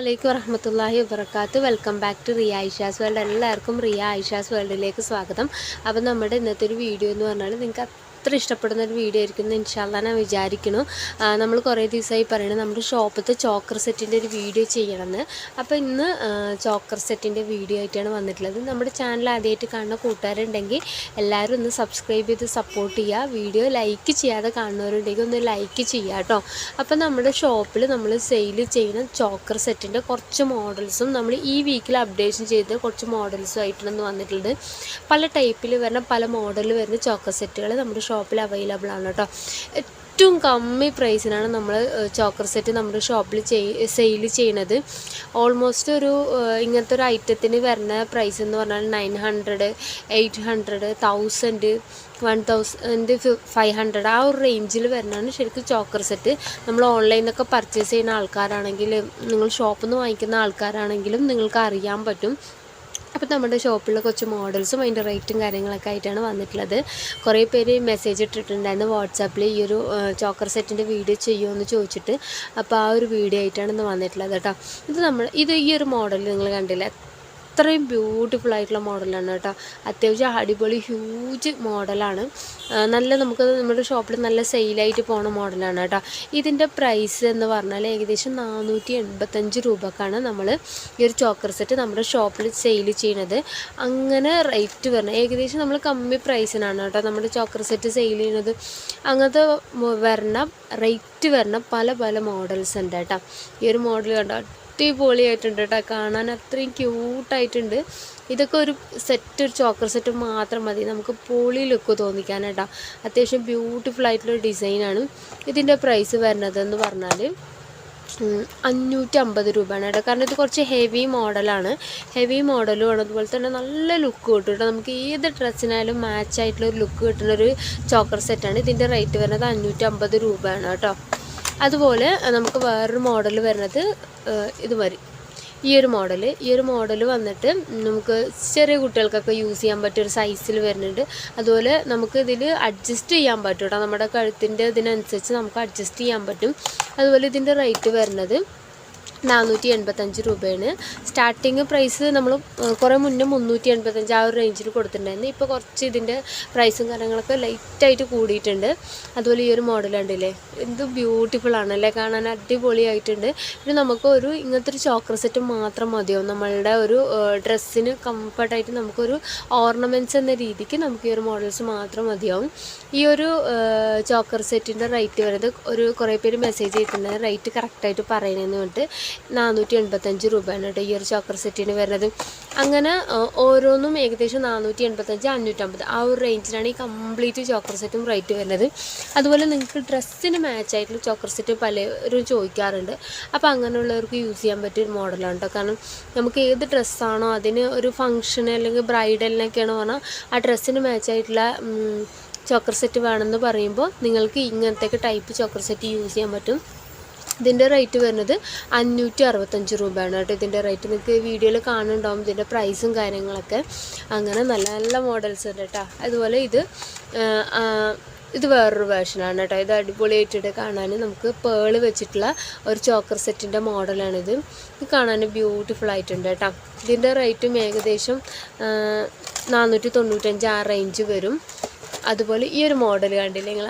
വലൈക്കും വറഹമത്തല്ലാഹി വബർക്കാത്ത് welcome back to Riya Aisha's world. എല്ലാവർക്കും റിയ ഐഷാസ് വേൾഡിലേക്ക് സ്വാഗതം. അപ്പോൾ നമ്മുടെ ഇന്നത്തെ ഒരു വീഡിയോ എന്ന് പറഞ്ഞാൽ നിങ്ങൾക്ക് അത്ര ഇഷ്ടപ്പെടുന്ന ഒരു വീഡിയോ ആയിരിക്കും എന്ന് ഇൻഷാല്ല ഞാൻ വിചാരിക്കുന്നു. നമ്മൾ കുറേ ദിവസമായി പറയണം നമ്മുടെ ഷോപ്പത്തെ ചോക്കർ സെറ്റിന്റെ ഒരു വീഡിയോ ചെയ്യണമെന്ന്. അപ്പോൾ ഇന്ന് ചോക്കർ സെറ്റിന്റെ വീഡിയോ ആയിട്ടാണ് വന്നിട്ടുള്ളത്. നമ്മുടെ ചാനൽ ആദ്യമായിട്ട് കാണുന്ന കൂട്ടുകാരുണ്ടെങ്കിൽ എല്ലാവരും ഒന്ന് സബ്സ്ക്രൈബ് ചെയ്ത് സപ്പോർട്ട് ചെയ്യുക. വീഡിയോ ലൈക്ക് ചെയ്യാതെ കാണുന്നവരുണ്ടെങ്കിൽ ഒന്ന് ലൈക്ക് ചെയ്യുക കേട്ടോ. അപ്പോൾ നമ്മുടെ ഷോപ്പിൽ നമ്മൾ സെയിൽ ചെയ്യുന്ന ചോക്കർ സെറ്റിന്റെ കുറച്ച് മോഡൽസും നമ്മൾ ഈ വീക്കിൽ അപ്ഡേഷൻ ചെയ്ത് കുറച്ച് മോഡൽസും ആയിട്ടാണ് വന്നിട്ടുള്ളത്. പല ടൈപ്പിൽ വരുന്ന പല മോഡലിൽ വരുന്ന ചോക്കർ സെറ്റുകൾ നമ്മുടെ ഷോപ്പിൽ അവൈലബിൾ ആണ് കേട്ടോ ഏറ്റവും കമ്മി പ്രൈസിനാണ് നമ്മൾ ചോക്കർ സെറ്റ് നമ്മുടെ ഷോപ്പിൽ സെയിൽ ചെയ്യണത്. ഓൾമോസ്റ്റ് ഒരു ഇങ്ങനത്തെ ഒരു ഐറ്റത്തിന് വരുന്ന പ്രൈസ് എന്ന് പറഞ്ഞാൽ nine hundred eight hundred thousand one thousand five hundred ആ ഒരു റേഞ്ചിൽ വരുന്നതാണ് ശരിക്കും ചോക്കർ സെറ്റ് നമ്മൾ ഓൺലൈനിൽ നിന്നൊക്കെ പർച്ചേസ് ചെയ്യുന്ന ആൾക്കാരാണെങ്കിൽ നിങ്ങൾ ഷോപ്പിൽ നിന്ന് വാങ്ങിക്കുന്ന ആൾക്കാരാണെങ്കിലും നിങ്ങൾക്ക് അറിയാൻ പറ്റും. അപ്പോൾ നമ്മുടെ ഷോപ്പിലെ കുറച്ച് മോഡൽസും അതിന്റെ റേറ്റും കാര്യങ്ങളൊക്കെ ആയിട്ടാണ് വന്നിട്ടുള്ളത്. കുറേ പേര് മെസ്സേജ് ഇട്ടിട്ടുണ്ടായിരുന്നു വാട്സാപ്പിൽ ഈ ഒരു ചോക്കർ സെറ്റിന്റെ വീഡിയോ ചെയ്യുമോ എന്ന് ചോദിച്ചിട്ട്. അപ്പോൾ ആ ഒരു വീഡിയോ ആയിട്ടാണ് ഇന്ന് വന്നിട്ടുള്ളത് കേട്ടോ. ഇത് നമ്മൾ ഇത് ഈ ഒരു മോഡൽ നിങ്ങൾ കണ്ടില്ല? അത്രയും ബ്യൂട്ടിഫുൾ ആയിട്ടുള്ള മോഡലാണ് കേട്ടോ. അത്യാവശ്യം അടിപൊളി ഹ്യൂജ് മോഡലാണ് നല്ല നമുക്ക് നമ്മുടെ ഷോപ്പിൽ നല്ല സെയിലായിട്ട് പോണ മോഡലാണ് കേട്ടോ. ഇതിന്റെ പ്രൈസ് എന്ന് പറഞ്ഞാൽ ഏകദേശം നാനൂറ്റി എൺപത്തഞ്ച് രൂപക്കാണ് നമ്മൾ ഈ ഒരു ചോക്കർ സെറ്റ് നമ്മുടെ ഷോപ്പിൽ സെയിൽ ചെയ്യണത്. അങ്ങനെ റേറ്റ് വരണം. ഏകദേശം നമ്മൾ കമ്മി പ്രൈസിനാണ് കേട്ടോ നമ്മുടെ ചോക്കർ സെറ്റ് സെയിൽ ചെയ്യണത്. അങ്ങനത്തെ വരണം റേറ്റ് വരണ പല പല മോഡൽസ് ഉണ്ട് കേട്ടോ. ഈ ഒരു മോഡൽ കണ്ടോ? അടിപൊളിയായിട്ടുണ്ട് കേട്ടോ കാണാൻ അത്രയും ക്യൂട്ടായിട്ടുണ്ട്. ഇതൊക്കെ ഒരു സെറ്റ് ഒരു ചോക്കർ സെറ്റ് മാത്രം മതി. നമുക്ക് പൊളി ലുക്ക് തോന്നിക്കാൻ കേട്ടോ അത്യാവശ്യം ബ്യൂട്ടിഫുൾ ആയിട്ടുള്ള ഡിസൈനാണ് ഇതിന്റെ പ്രൈസ് വരുന്നതെന്ന് പറഞ്ഞാൽ അഞ്ഞൂറ്റി അമ്പത് രൂപയാണ് കേട്ടോ കാരണം ഇത് കുറച്ച് ഹെവി മോഡലാണ് ഹെവി മോഡലുമാണ് അതുപോലെ തന്നെ നല്ല ലുക്ക് കിട്ടും കേട്ടോ നമുക്ക് ഏത് ഡ്രസ്സിനായാലും മാച്ച് ആയിട്ടുള്ള ഒരു ലുക്ക് കിട്ടുന്ന ഒരു ചോക്കർ സെറ്റാണ് ഇതിന്റെ റേറ്റ് വരുന്നത് അഞ്ഞൂറ്റി അമ്പത് രൂപയാണ് കേട്ടോ അതുപോലെ നമുക്ക് വേറൊരു മോഡൽ വരുന്നത് ഇത് മതി. ഈ ഒരു മോഡൽ ഈ ഒരു മോഡൽ വന്നിട്ട് നമുക്ക് ചെറിയ കുട്ടികൾക്കൊക്കെ യൂസ് ചെയ്യാൻ പറ്റിയ ഒരു സൈസിൽ വരുന്നുണ്ട്. അതുപോലെ നമുക്ക് ഇതിൽ അഡ്ജസ്റ്റ് ചെയ്യാൻ പറ്റും കേട്ടോ നമ്മുടെ കഴുത്തിന്റെ ഇതിനനുസരിച്ച് നമുക്ക് അഡ്ജസ്റ്റ് ചെയ്യാൻ പറ്റും. അതുപോലെ ഇതിന്റെ റേറ്റ് വരുന്നത് നാനൂറ്റി എൺപത്തഞ്ച് രൂപയാണ് സ്റ്റാർട്ടിങ് പ്രൈസ് നമ്മൾ കുറേ മുന്നേ മുന്നൂറ്റി എൺപത്തഞ്ച് ആ ഒരു റേഞ്ചിൽ കൊടുത്തിട്ടുണ്ടായിരുന്നു. ഇപ്പോൾ കുറച്ച് ഇതിന്റെ പ്രൈസും കാര്യങ്ങളൊക്കെ ലൈറ്റായിട്ട് കൂടിയിട്ടുണ്ട്. അതുപോലെ ഈ ഒരു മോഡൽ ഉണ്ടല്ലേ എന്ത് ബ്യൂട്ടിഫുൾ ആണല്ലേ കാണാൻ അടിപൊളിയായിട്ടുണ്ട്. പിന്നെ നമുക്ക് ഒരു ഇങ്ങനത്തെ ഒരു ചോക്കർ സെറ്റ് മാത്രം മതിയാവും. നമ്മളുടെ ഒരു ഡ്രസ്സിന് കംഫർട്ടായിട്ട് നമുക്കൊരു ഓർണമെന്റ്സ് എന്ന രീതിക്ക് നമുക്ക് ഈ ഒരു മോഡൽസ് മാത്രം മതിയാവും. ഈ ഒരു ചോക്കർ സെറ്റിന്റെ റേറ്റ് വരുന്നത് ഒരു കുറേ പേര് മെസ്സേജ് ചെയ്തിട്ടുണ്ടായിരുന്നു റേറ്റ് കറക്റ്റായിട്ട് പറയണമെന്ന് പറഞ്ഞിട്ട്. നാനൂറ്റി എൺപത്തഞ്ച് രൂപയാണ് കേട്ടോ ഈ ഒരു ചോക്കർ സെറ്റിന് വരുന്നത്. അങ്ങനെ ഓരോന്നും ഏകദേശം നാനൂറ്റി എൺപത്തഞ്ച് അഞ്ഞൂറ്റമ്പത് ആ ഒരു റേഞ്ചിലാണ് ഈ കംപ്ലീറ്റ് ചോക്കർ സെറ്റും റേറ്റ് വരുന്നത്. അതുപോലെ നിങ്ങൾക്ക് ഡ്രസ്സിന് മാച്ചായിട്ടുള്ള ചോക്കർ സെറ്റ് പലരും ചോദിക്കാറുണ്ട്. അപ്പോൾ അങ്ങനെയുള്ളവർക്ക് യൂസ് ചെയ്യാൻ പറ്റിയ ഒരു മോഡലാണ് കേട്ടോ. കാരണം നമുക്ക് ഏത് ഡ്രസ്സാണോ അതിന് ഒരു ഫംഗ്ഷൻ അല്ലെങ്കിൽ ബ്രൈഡലിനൊക്കെയാണ് പറഞ്ഞാൽ ആ ഡ്രസ്സിന് മാച്ചായിട്ടുള്ള ചോക്കർ സെറ്റ് വേണമെന്ന് പറയുമ്പോൾ നിങ്ങൾക്ക് ഇങ്ങനത്തെ ടൈപ്പ് ചോക്കർ സെറ്റ് യൂസ് ചെയ്യാൻ പറ്റും. ഇതിന്റെ റേറ്റ് വരുന്നത് അഞ്ഞൂറ്റി അറുപത്തഞ്ച് രൂപയാണ് കേട്ടോ. ഇതിന്റെ റേറ്റ് നിങ്ങൾക്ക് വീഡിയോയിൽ കാണുന്നുണ്ടാവും. ഇതിന്റെ പ്രൈസും കാര്യങ്ങളൊക്കെ. അങ്ങനെ നല്ല നല്ല മോഡൽസ് ഉണ്ട് കേട്ടോ. അതുപോലെ ഇത് ഇത് വേറൊരു വേർഷനാണ് കേട്ടോ. ഇത് അടിപൊളിയായിട്ടിട്ട് കാണാൻ നമുക്ക് പേൾ വെച്ചിട്ടുള്ള ഒരു ചോക്കർ സെറ്റിന്റെ മോഡലാണിത് ഇത്. കാണാൻ ബ്യൂട്ടിഫുൾ ആയിട്ടുണ്ട് കേട്ടോ. ഇതിന്റെ റേറ്റും ഏകദേശം നാനൂറ്റി തൊണ്ണൂറ്റഞ്ച് ആ റേഞ്ച് വരും. അതുപോലെ ഈ ഒരു മോഡൽ കണ്ടില്ലേ നിങ്ങൾ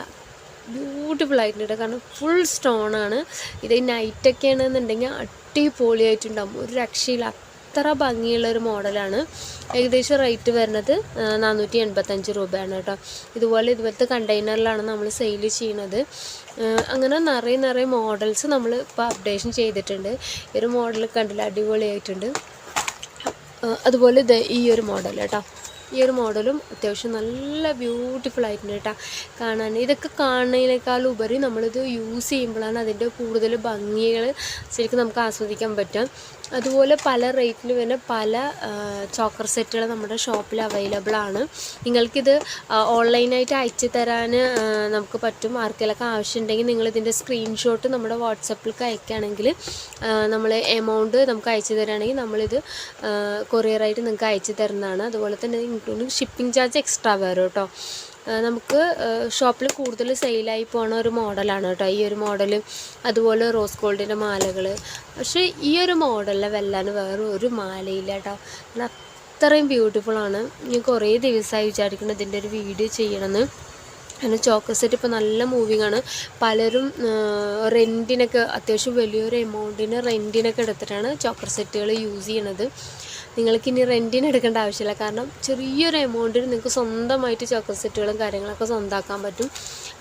ബ്യൂട്ടിഫുൾ ആയിട്ടുണ്ട് കാരണം ഫുൾ സ്റ്റോൺ ആണ്. ഇത് നൈറ്റൊക്കെ ആണെന്നുണ്ടെങ്കിൽ അടിപൊളിയായിട്ടുണ്ടാവും. ഒരു രക്ഷയില്ല. അത്ര ഭംഗിയുള്ള ഒരു മോഡലാണ് ഏകദേശം റേറ്റ് വരുന്നത് നാനൂറ്റി എൺപത്തഞ്ച് രൂപയാണ് കേട്ടോ ഇതുപോലെ ഇതുപോലത്തെ കണ്ടെയ്നറിലാണ് നമ്മൾ സെയിൽ ചെയ്യുന്നത് അങ്ങനെ നിറയെ നിറയെ മോഡൽസ് നമ്മൾ ഇപ്പോൾ അപ്ഡേഷൻ ചെയ്തിട്ടുണ്ട്. ഒരു മോഡൽ കണ്ടില്ല? അടിപൊളിയായിട്ടുണ്ട്. അതുപോലെ ഇത് ഈ ഒരു മോഡൽ കേട്ടോ ഈ ഒരു മോഡലും അത്യാവശ്യം നല്ല ബ്യൂട്ടിഫുൾ ആയിട്ടുണ്ട് കേട്ടോ. കാണാൻ. ഇതൊക്കെ കാണുന്നതിനേക്കാൾ ഉപരി നമ്മളിത് യൂസ് ചെയ്യുമ്പോഴാണ് അതിന്റെ കൂടുതൽ ഭംഗികൾ ശരിക്കും നമുക്ക് ആസ്വദിക്കാൻ പറ്റും അതുപോലെ പല റേറ്റിൽ വരുന്ന പല ചോക്കർ സെറ്റുകൾ നമ്മുടെ ഷോപ്പിൽ അവൈലബിൾ ആണ്. നിങ്ങൾക്കിത് ഓൺലൈനായിട്ട് അയച്ചു തരാൻ നമുക്ക് പറ്റും. ആർക്കെങ്കിലൊക്കെ ആവശ്യമുണ്ടെങ്കിൽ നിങ്ങളിതിന്റെ സ്ക്രീൻഷോട്ട് നമ്മുടെ വാട്സപ്പിലേക്ക് അയക്കുകയാണെങ്കിൽ നമ്മൾ എമൗണ്ട് നമുക്ക് അയച്ചു തരാണെങ്കിൽ നമ്മളിത് കൊറിയറായിട്ട് നിങ്ങൾക്ക് അയച്ചു തരുന്നതാണ്. അതുപോലെ തന്നെ ഇൻക്ലൂഡിങ് ഷിപ്പിംഗ് ചാർജ് എക്സ്ട്രാ വരും കേട്ടോ. നമുക്ക് ഷോപ്പിൽ കൂടുതൽ സെയിലായി പോണ ഒരു മോഡലാണ് കേട്ടോ. ഈ ഒരു മോഡൽ അതുപോലെ റോസ് ഗോൾഡിന്റെ മാലകൾ പക്ഷേ ഈ ഒരു മോഡലിലെ വെല്ലാൻ വേറെ ഒരു മാലയില്ല കേട്ടോ. അത്രയും ബ്യൂട്ടിഫുൾ ആണ്. ഞാൻ കുറേ ദിവസമായി വിചാരിക്കുന്നു ഇതിന്റെ ഒരു വീഡിയോ ചെയ്യണമെന്ന്. കാരണം ചോക്കർ സെറ്റ് ഇപ്പോൾ നല്ല മൂവിങ് ആണ്. പലരും റെന്റിനൊക്കെ അത്യാവശ്യം വലിയൊരു എമൗണ്ടിന് റെന്റിനൊക്കെ എടുത്തിട്ടാണ് ചോക്കർ സെറ്റുകൾ യൂസ് ചെയ്യണത്. നിങ്ങൾക്കിനി റെന്റിന് എടുക്കേണ്ട ആവശ്യമില്ല. കാരണം ചെറിയൊരു എമൗണ്ടിന് നിങ്ങൾക്ക് സ്വന്തമായിട്ട് ചോക്കർ സെറ്റുകളും കാര്യങ്ങളൊക്കെ സ്വന്തമാക്കാൻ പറ്റും.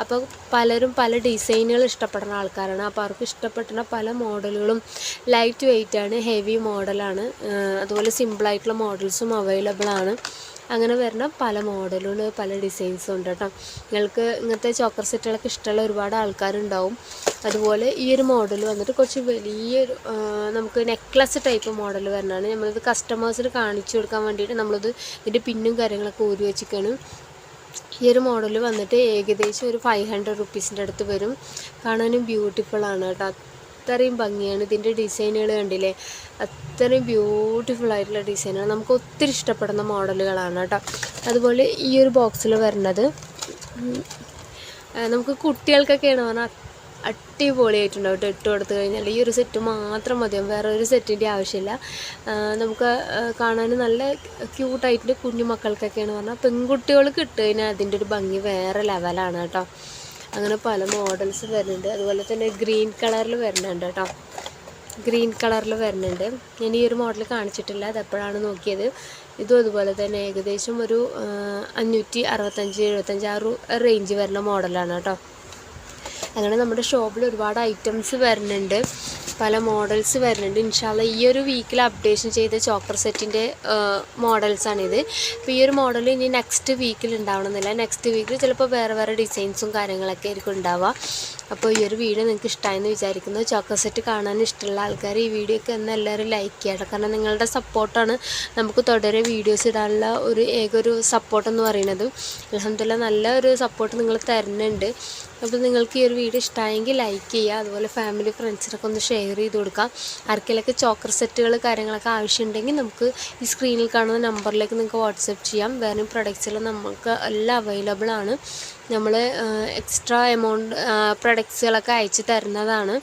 അപ്പോൾ പലരും പല ഡിസൈനുകൾ ഇഷ്ടപ്പെടുന്ന ആൾക്കാരാണ്. അപ്പോൾ അവർക്ക് ഇഷ്ടപ്പെടുന്ന പല മോഡലുകളും ലൈറ്റ് വെയിറ്റ് ആണ്. ഹെവി മോഡലാണ് അതുപോലെ സിമ്പിളായിട്ടുള്ള മോഡൽസും അവൈലബിൾ ആണ്. അങ്ങനെ വരുന്ന പല മോഡലുകൾ പല ഡിസൈൻസും ഉണ്ട് കേട്ടോ. നിങ്ങൾക്ക് ഇങ്ങനത്തെ ചോക്കർ സെറ്റുകളൊക്കെ ഇഷ്ടമുള്ള ഒരുപാട് ആൾക്കാരുണ്ടാവും. അതുപോലെ ഈ ഒരു മോഡൽ വന്നിട്ട് കുറച്ച് വലിയൊരു നമുക്ക് നെക്ലസ് ടൈപ്പ് മോഡൽ വരണതാണ്. നമ്മളിത് കസ്റ്റമേഴ്സിന് കാണിച്ചു കൊടുക്കാൻ വേണ്ടിയിട്ട് നമ്മളിത് ഇതിന്റെ പിന്നും കാര്യങ്ങളൊക്കെ ഊരി വെച്ചിരിക്കുകയാണ് ഈ ഒരു മോഡൽ വന്നിട്ട് ഏകദേശം ഒരു ഫൈവ് ഹൺഡ്രഡ് റുപ്പീസിന്റെ അടുത്ത് വരും. കാണാനും ബ്യൂട്ടിഫുൾ ആണ് കേട്ടോ. അത്രയും ഭംഗിയാണ് ഇതിന്റെ ഡിസൈനുകൾ കണ്ടില്ലേ? അത്രയും ബ്യൂട്ടിഫുൾ ആയിട്ടുള്ള ഡിസൈനാണ് നമുക്ക് ഒത്തിരി ഇഷ്ടപ്പെടുന്ന മോഡലുകളാണ് കേട്ടോ. അതുപോലെ ഈ ഒരു ബോക്സിൽ വരുന്നത് നമുക്ക് കുട്ടികൾക്കൊക്കെയാണ് പറഞ്ഞാൽ അടിപൊളിയായിട്ടുണ്ടാവും കേട്ടോ. ഇട്ട് കൊടുത്തു കഴിഞ്ഞാൽ ഈ ഒരു സെറ്റ് മാത്രം മതി. വേറെ ഒരു സെറ്റിന്റെ ആവശ്യമില്ല. നമുക്ക് കാണാൻ നല്ല ക്യൂട്ടായിട്ട് കുഞ്ഞു മക്കൾക്കൊക്കെയാണ് പറഞ്ഞാൽ പെൺകുട്ടികൾക്ക് ഇട്ട് കഴിഞ്ഞാൽ അതിന്റെ ഒരു ഭംഗി വേറെ ലെവലാണ് കേട്ടോ. അങ്ങനെ പല മോഡൽസ് വരുന്നുണ്ട്. അതുപോലെ തന്നെ ഗ്രീൻ കളറിൽ വരുന്നുണ്ട് കേട്ടോ. ഗ്രീൻ കളറിൽ വരുന്നുണ്ട്. ഞാൻ ഈ ഒരു മോഡൽ കാണിച്ചിട്ടില്ല. അത് എപ്പോഴാണ് നോക്കിയത്? ഇതും അതുപോലെ തന്നെ ഏകദേശം ഒരു അഞ്ഞൂറ്റി അറുപത്തഞ്ച് എഴുപത്തഞ്ച് ആ റേഞ്ച് വരുന്ന മോഡലാണ് കേട്ടോ. അങ്ങനെ നമ്മുടെ ഷോപ്പിൽ ഒരുപാട് ഐറ്റംസ് വരുന്നുണ്ട്. പല മോഡൽസ് വരുന്നുണ്ട്. ഇൻഷാല്ല ഈ ഒരു വീക്കിൽ അപ്ഡേഷൻ ചെയ്ത ചോക്കർ സെറ്റിന്റെ മോഡൽസാണിത് അപ്പോൾ ഈ ഒരു മോഡൽ ഇനി നെക്സ്റ്റ് വീക്കിൽ ഉണ്ടാവണമെന്നില്ല നെക്സ്റ്റ് വീക്കിൽ ചിലപ്പോൾ വേറെ വേറെ ഡിസൈൻസും കാര്യങ്ങളൊക്കെ ആയിരിക്കും ഉണ്ടാവുക അപ്പോൾ ഈ ഒരു വീഡിയോ നിങ്ങൾക്ക് ഇഷ്ടമായെന്ന് വിചാരിക്കുന്നു. ചോക്കർ സെറ്റ് കാണാൻ ഇഷ്ടമുള്ള ആൾക്കാർ ഈ വീഡിയോ ഒക്കെ ഒന്ന് എല്ലാവരും ലൈക്ക് ചെയ്യണം. കാരണം നിങ്ങളുടെ സപ്പോർട്ടാണ് നമുക്ക് തുടരെ വീഡിയോസ് ഇടാനുള്ള ഒരു ഏകൊരു ഒരു സപ്പോർട്ട് പറയുന്നത്. അലഹമില്ല നല്ല ഒരു സപ്പോർട്ട് നിങ്ങൾ തരുന്നുണ്ട്. അപ്പോൾ നിങ്ങൾക്ക് ഈ ഒരു വീഡിയോ ഇഷ്ടമായെങ്കിൽ ലൈക്ക് ചെയ്യുക അതുപോലെ ഫാമിലി ഫ്രണ്ട്സിനൊക്കെ ഒന്ന് ഷെയർ ചെയ്ത് കൊടുക്കാം ആർക്കെങ്കിലൊക്കെ ചോക്കർ സെറ്റുകൾ കാര്യങ്ങളൊക്കെ ആവശ്യമുണ്ടെങ്കിൽ നമുക്ക് ഈ സ്ക്രീനിൽ കാണുന്ന നമ്പറിലേക്ക് നിങ്ങൾക്ക് വാട്സപ്പ് ചെയ്യാം. വേറെ പ്രൊഡക്ട്സുകൾ നമുക്ക് എല്ലാം അവൈലബിൾ ആണ്. നമ്മൾ എക്സ്ട്രാ എമൗണ്ട് പ്രൊഡക്ട്സുകളൊക്കെ അയച്ച് തരുന്നതാണ്.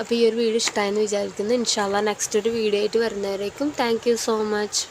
അപ്പോൾ ഈ ഒരു വീഡിയോ ഇഷ്ടമായെന്ന് വിചാരിക്കുന്നു. ഇൻഷാല്ല നെക്സ്റ്റ് ഒരു വീഡിയോ ആയിട്ട് വരുന്നവരേക്കും താങ്ക് സോ മച്ച്